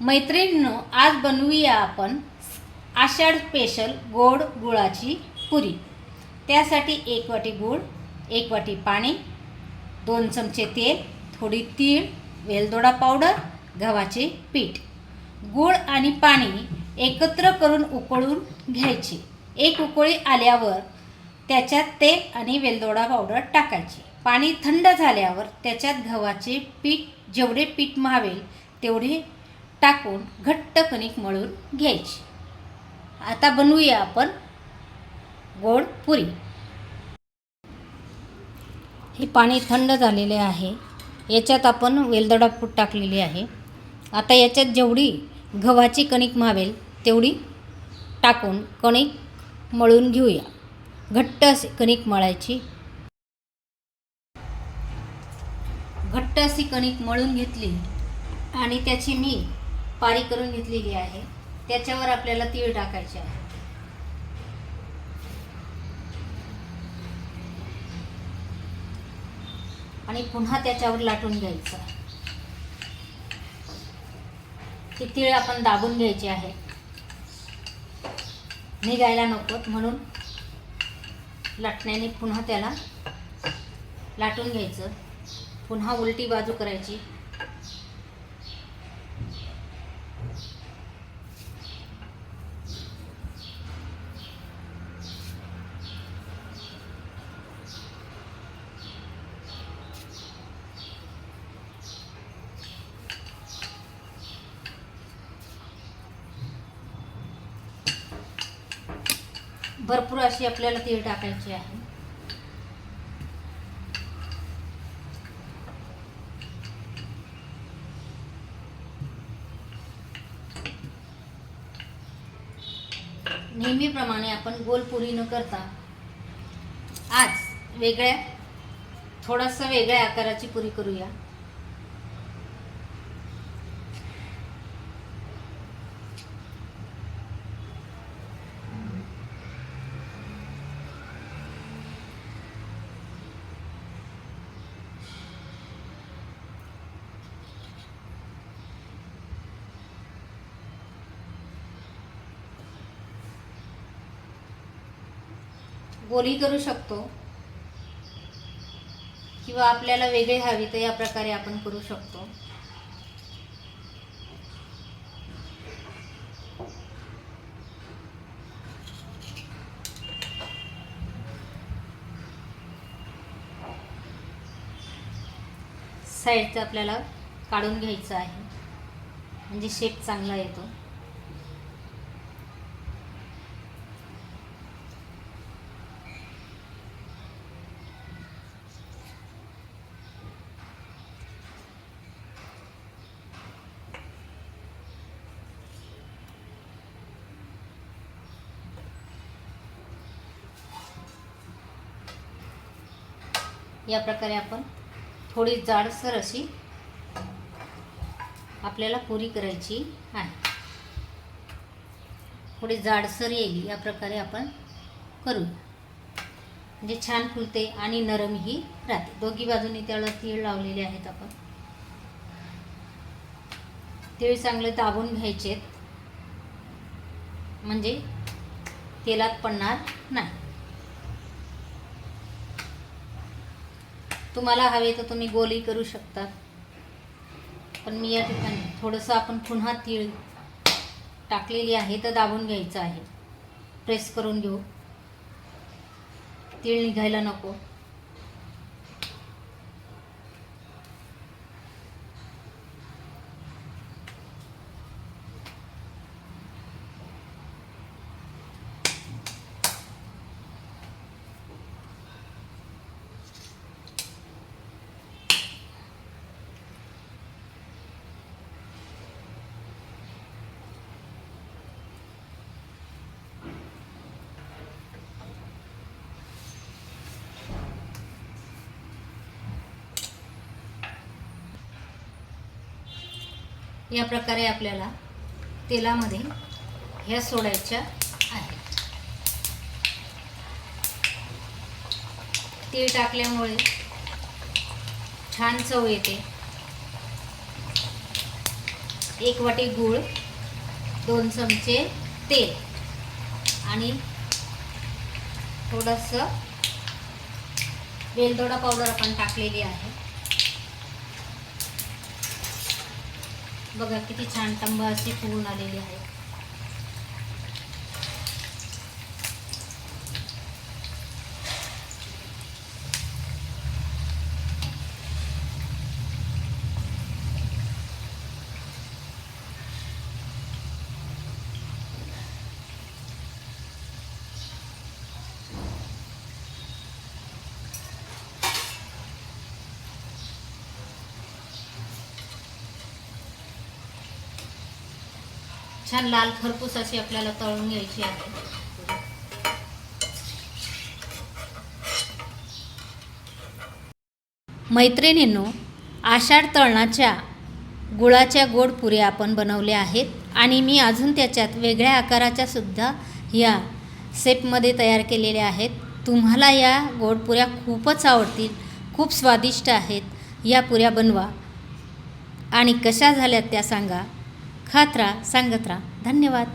मैत्रिणींनो आज बनवूया आपण आषाढ स्पेशल गोड गुळाची पुरी. त्यासाठी एक वाटी गूळ एक वाटी पाणी दोन चमचे तेल थोडी तीळ वेलदोडा पावडर गव्हाचे पीठ. गूळ आणि पाणी एकत्र करून उकळून घ्यायचे. एक उकळी आल्यावर त्याच्यात तेल आणि वेलदोडा पावडर टाकायची. पाणी थंड झाल्यावर त्याच्यात गव्हाचे पीठ जेवढे पीठ मावेल तेवढे टाकून घट्ट कणिक मळून घ्यायची. आता बनवूया आपण गोड पुरी. हे पाणी थंड झालेले आहे. याच्यात आपण वेलदडा फूट टाकलेली आहे. आता याच्यात जेवढी गव्हाची कणिक मावेल तेवढी टाकून कणिक मळून घेऊया. घट्ट अशी कणिक मळायची. घट्ट अशी कणिक मळून घेतली आणि त्याची मी पारी करून घेतलेली आहे. त्याच्यावर आपल्याला तीळ टाकायचे आहे. आणि पुन्हा त्याच्यावर लाटून घ्यायचं ती तीळ आपण दाबून घ्यायची आहे. निघायला नकोत म्हणून लाटण्याने पुन्हा त्याला लाटून घ्यायचं. पुन्हा उलटी बाजू करायची. भरपूर अशी आपल्याला तीळ टाकायची आहे. नेहमीप्रमाणे आपण गोलपुरी न करता आज वेगळ्या थोडंसं वेगळ्या आकाराची पुरी करूया. बोली करू शकतो. किंवा आपल्याला वेगळी हवी तर या प्रकारे आपण करू शकतो. साईडचं आपल्याला काढून घ्यायचं आहे. म्हणजे शेप चांगला येतो. या प्रकारे आपण थोडी जाडसर अशी आपल्याला पुरी करायची आहे. थोडी जाडसर येईल या प्रकारे आपण करू. म्हणजे छान फुलते आणि नरमही राहते. दोघी बाजूनी त्याला तीळ लावलेले आहेत आपण. तीळ चांगले दाबून घ्यायचेत. म्हणजे तेलात पडणार नाही. तुम्हाला हवे तर तुम्ही गोलही करू शकता. पण मी या ठिकाणी थोडंसं आपण पुन्हा तीळ टाकलेली आहे तर दाबून घ्यायचं आहे. प्रेस करून घेऊ. तीळ निघायला नको. या प्रकारे आपल्याला तेलामध्ये ह्या सोडायच्या आहेत तीळ टाकल्यामुळे छान चव येते. एक वाटी गूळ दोन चमचे तेल आणि थोडंसं वेलदोडा पावडर आपण टाकलेली आहे. बघा किती छान टंब अशी आलेली आहे. छान लाल खरपूस अशी आपल्याला तळून घ्यायची आहे. मैत्रिणींनो आषाढ तळणाच्या गुळाच्या गोड पुऱ्या आपण बनवल्या आहेत आणि मी अजून त्याच्यात वेगळ्या आकाराच्या सुद्धा या सेपमध्ये तयार केलेल्या आहेत. तुम्हाला या गोड पुऱ्या खूपच आवडतील खूप स्वादिष्ट आहेत. या पुऱ्या बनवा आणि कशा झाल्यात त्या सांगा. खात राहा सांगत राहा धन्यवाद.